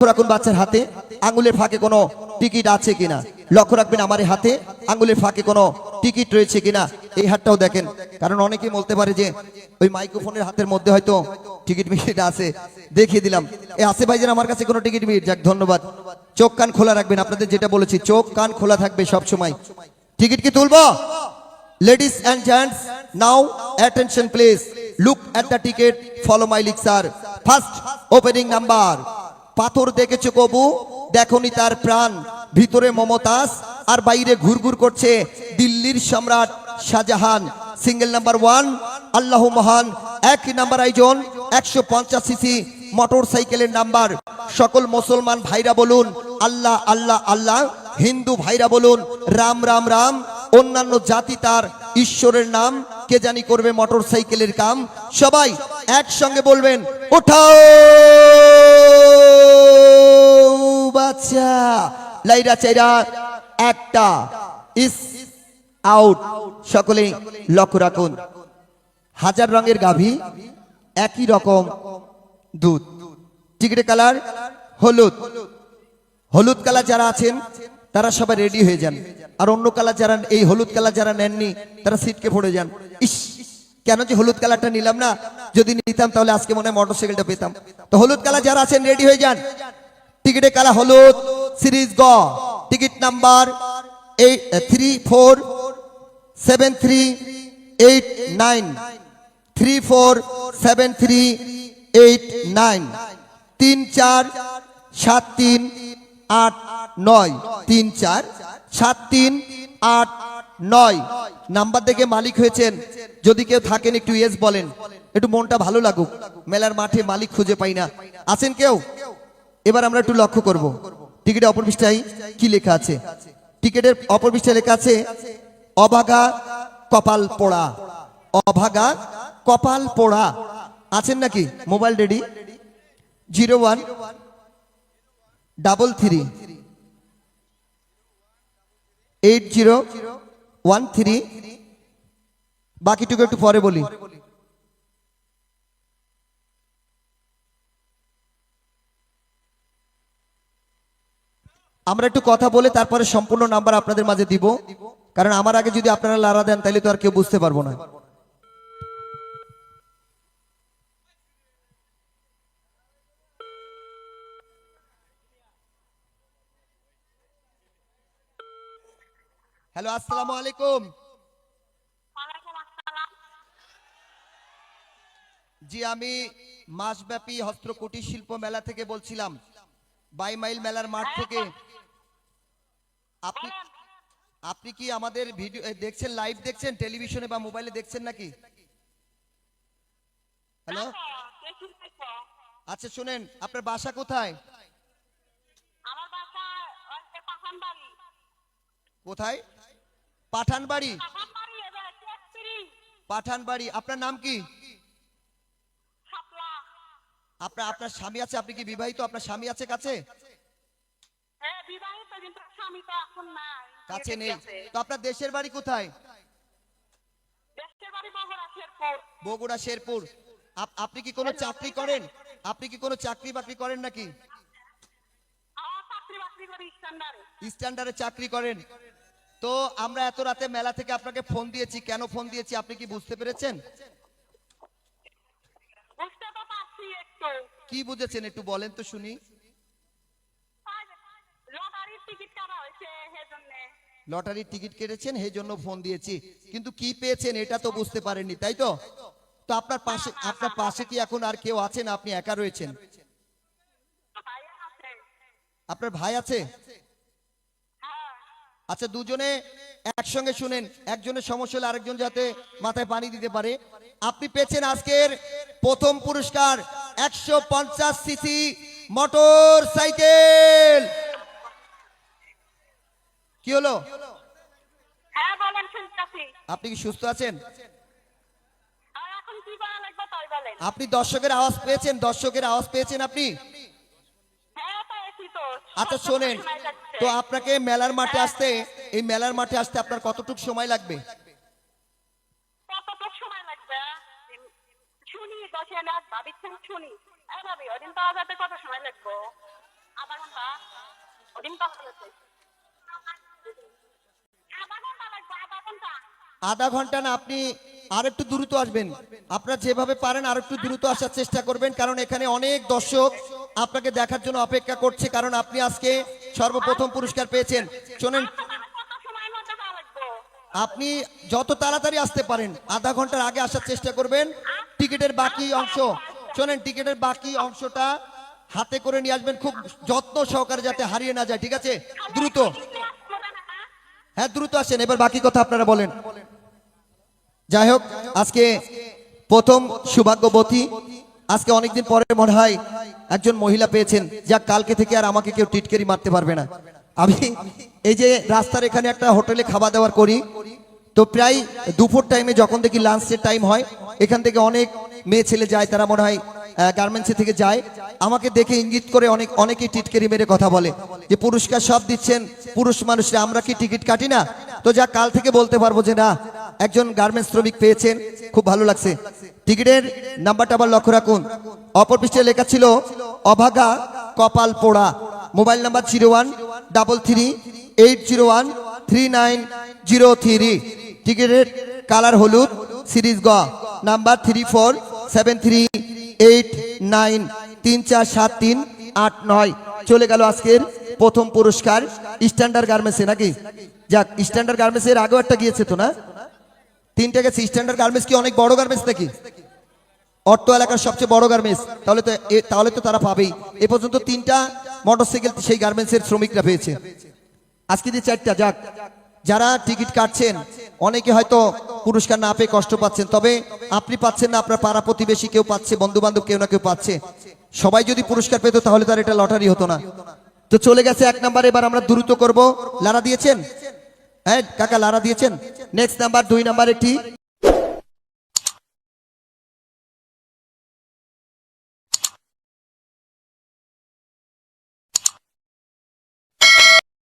লক্ষ্য রাখুন বাচ্চার হাতে আঙ্গুলের ফাঁকে কোনো টিকিট আছে কিনা? লক্ষ্য রাখবেন আমার এই হাতে আঙ্গুলের ফাঁকে কোনো টিকিট রয়েছে কিনা? এই হাতটাও দেখেন। কারণ অনেকেই বলতে পারে যে ওই মাইক্রোফোনের হাতের মধ্যে হয়তো টিকিট মিটিটা আছে। দেখিয়ে দিলাম। এ আছে ভাই যেন আমার কাছে কোনো টিকিট মিট যাক ধন্যবাদ। চোখ কান খোলা রাখবেন। আপনাদের যেটা বলেছি চোখ কান খোলা থাকবে সব সময়। টিকিট কি তুলবো? Ladies and gents, now attention please. Look at the ticket, follow my lead sir. First opening number. পাথর দেখেছ কবু? দেখনি তার প্রাণ। ভিতরে মমতাজ আর বাইরে ঘুরঘুর করছে দিল্লির সম্রাট শাহজাহান। সিঙ্গেল নাম্বার ওয়ান, আল্লাহ মহান। এক নাম্বার আইজন একশো পঞ্চাশ সিসি মোটর সাইকেলের নাম্বার। সকল মুসলমান ভাইরা বলুন, আল্লাহ আল্লাহ আল্লাহ। হিন্দু ভাইরা বলুন, রাম রাম রাম। অন্যান্য জাতি তার ঈশ্বরের নাম, কে জানি করবে মোটর সাইকেলের কাম। সবাই একসঙ্গে বলবেন, ওঠাও, বাচ্চা। লাইরা চাইরা একটা, ইস, আউট। সকলে লক্ষ্য রাখুন। হাজার রঙের গাভী, একই রকম দুধ। টিকিটের কালার হলুদ। হলুদ কালার যারা আছেন, তারা সবাই রেডি হয়ে যান। আর অন্য কালার যারা, এই হলুদ কালার যারা নেননি, তারা সিটকে পড়ে যান। ইস, কেন যে হলুদ কালারটা নিলাম না? যদি নিতাম তাহলে আজকে মনে হয় মোটরসাইকেলটা পেতাম। তো হলুদ কালার যারা আছেন রেডি হয়ে যান। টিকিটের কালার হলুদ সিরিজ গ, ticket number eight three four seven three eight nine three four seven three eight nine তিন, চার, সাত, তিন, আট, নয়। তিন, চার সাত তিন আট নয়। নাম্বার দেখে মালিক হয়েছেন। যদি কেউ থাকেন একটু ইয়েস বলেন। একটু মনটা ভালো লাগুক। মেলার মাঠে মালিক খুঁজে পাই না। আছেন কেউ? এবার আমরা একটু লক্ষ্য করব। টিকিটের অপর পৃষ্ঠায় কি লেখা আছে? টিকিটের অপর পৃষ্ঠায় লেখা আছে, অভাগা কপাল পোড়া। অভাগা কপাল পোড়া। আছেন নাকি? Mobile ready? Zero one, double three. Eight zero one three বাকিটুকু একটু পরে বলি। আমরা একটু কথা বলে তারপরে সম্পূর্ণ নাম্বার আপনাদের মাঝে দিব। কারণ আমার আগে যদি আপনারা লারা দেন, তাহলে তো আর কেউ বুঝতে পারব না। হ্যালো আসসালামু আলাইকুম জি আমি মাসব্যাপী হস্ত্র কুটির শিল্প মেলা থেকে বলছিলাম। বাই মাইল মেলার মাঠ থেকে। আপনি আপনি কি আমাদের ভিডিও দেখছেন লাইভ দেখছেন টেলিভিশনে বা মোবাইলে দেখছেন নাকি? হ্যালো হ্যাঁ। আচ্ছা শুনেন আপনার বাসা কোথায়। কোথায়? পাঠানবাড়ি। পাঠানবাড়ি আপনার নাম কি? আপনার আপনার স্বামী আছে আপনি কি বিবাহিত? আপনার স্বামী আছে কাছে? হ্যাঁ। কাছে নেই। তো আপনার দেশের বাড়ি কোথায়? বগুড়া, শেরপুর। আপ- আপনি কি কোনো চাকরি করেন? আপনি কি কোনো চাকরি বাকরি করেন নাকি। স্ট্যান্ডার্ডে চাকরি করেন। তো আমরা এত রাতে মেলা থেকে আপনাকে ফোন দিয়েছি। কেন ফোন দিয়েছি আপনি কি বুঝতে পেরেছেন। কি বুঝেছেন একটু বলেন তো শুনি। লটারির টিকিট কেটেছেন সেই জন্য ফোন দিয়েছি। কিন্তু কি পেয়েছেন এটা তো বুঝতে পারেননি তাই তো? তো আপনার পাশে আপনার পাশে কি এখন আর কেউ আছেন? আপনি একা রয়েছেন? আপনার ভাই আছে? হ্যাঁ, আচ্ছা দুজনে একসঙ্গে শুনেন একজনের সমস্যা হলে আরেকজন যাতে মাথায় পানি দিতে পারে আপনি পেয়েছেন আজকের প্রথম পুরস্কার একশো পঞ্চাশ সিসি মোটর সাইকেল কি হলো হ্যাঁ। আপনি কি সুস্থ আছেন। আপনি দর্শকের আওয়াজ পেয়েছেন দর্শকের আওয়াজ পেয়েছেন আপনি হ্যাঁ। আচ্ছা শোনেন। তো আপনাকে মেলার মাঠে আসতে এই মেলার মাঠে আসতে আপনার কতটুকু সময় লাগবে? আধা ঘণ্টা। না আপনি আর একটু দ্রুত আসবেন। আপনারা যেভাবে পারেন আর একটু দ্রুত আসার চেষ্টা করবেন কারণ এখানে অনেক দর্শক আপনাকে দেখার জন্য অপেক্ষা করছে কারণ আপনি আজকে সর্বপ্রথম পুরস্কার পেয়েছেন। শোনেন। আপনি যত তাড়াতাড়ি আসতে পারেন, আধা ঘণ্টার আগে আসার চেষ্টা করবেন, টিকিটের বাকি অংশ। শোনেন, টিকিটের বাকি অংশটা হাতে করে নিয়ে আসবেন খুব যত্ন সহকারে যাতে হারিয়ে না যায়, ঠিক আছে? দ্রুত। হ্যাঁ দ্রুত আসেন। এবার বাকি কথা আপনারা বলেন। যাই হোক, আজকে প্রথম সৌভাগ্যবতী আজকে অনেকদিন পরে মনে হয় একজন মহিলা পেয়েছেন, যা কালকে থেকে আর আমাকে কেউ টিটকেরি মারতে পারবে না। আমি এই যে রাস্তার এখানে একটা হোটেলে খাওয়া দাওয়ার করি, তো প্রায় দুপুর টাইমে যখন দেখি লাঞ্চের টাইম হয়, এখান থেকে অনেক মেয়ে ছেলে যায়, তারা মনে হয় গার্মেন্টসে থেকে যায়। আমাকে দেখে ইঙ্গিত করে অনেক, অনেকেই টিটকেরি মেরে কথা বলে, যে পুরস্কার সব দিচ্ছেন, পুরুষ মানুষরা, আমরা কি টিকিট কাটি না? তো যা কাল থেকে বলতে পারব যে না একজন গার্মেন্টস শ্রমিক পেয়েছেন, খুব ভালো লাগছে। টিকিটের নাম্বারটা আবার লক্ষ্য রাখুন। অপর পৃষ্ঠে লেখা ছিল, অভাগা কপাল পোড়া। Mobile number zero one double three eight zero one three nine zero three টিকিটের কালার হলুদ, সিরিজ গ। Number three four seven three eight nine তিন চার সাত তিন, আট নয়। চলে গেল আজকের প্রথম পুরস্কার স্ট্যান্ডার্ড গার্মেন্টসে নাকি? যাক স্ট্যান্ডার্ড গার্মেন্টসের আগেও একটা গিয়েছে তো না? তিনটে গেছে স্ট্যান্ডার্ড গার্মেন্টস কি অনেক বড় গার্মেন্টস নাকি? অর্থ এলাকার সবচেয়ে বড় গার্মেন্টস তাহলে তো তাহলে তো তারা পাবেই। এ পর্যন্ত তিনটা মোটরসাইকেল সেই গার্মেন্টসের শ্রমিকরা পেয়েছে। আজকে যে চারটা, যাক, যারা টিকিট কাটছেন, অনেকে হয়তো পুরস্কার না পেয়ে কষ্ট পাচ্ছেন, তবে আপনি পাচ্ছেন না, আপনার পাড়া প্রতিবেশী কেউ পাচ্ছে বন্ধু বান্ধব কেউ না কেউ পাচ্ছে। সবাই যদি পুরস্কার পেত, তাহলে তার এটা লটারি হতো না। তো চলে গেছে এক নাম্বার, এবার আমরা দ্রুত করব। লারা দিয়েছেন? হ্যাঁ কাকা, লারা দিয়েছেন? নেক্সট নাম্বার দুই নাম্বার একটি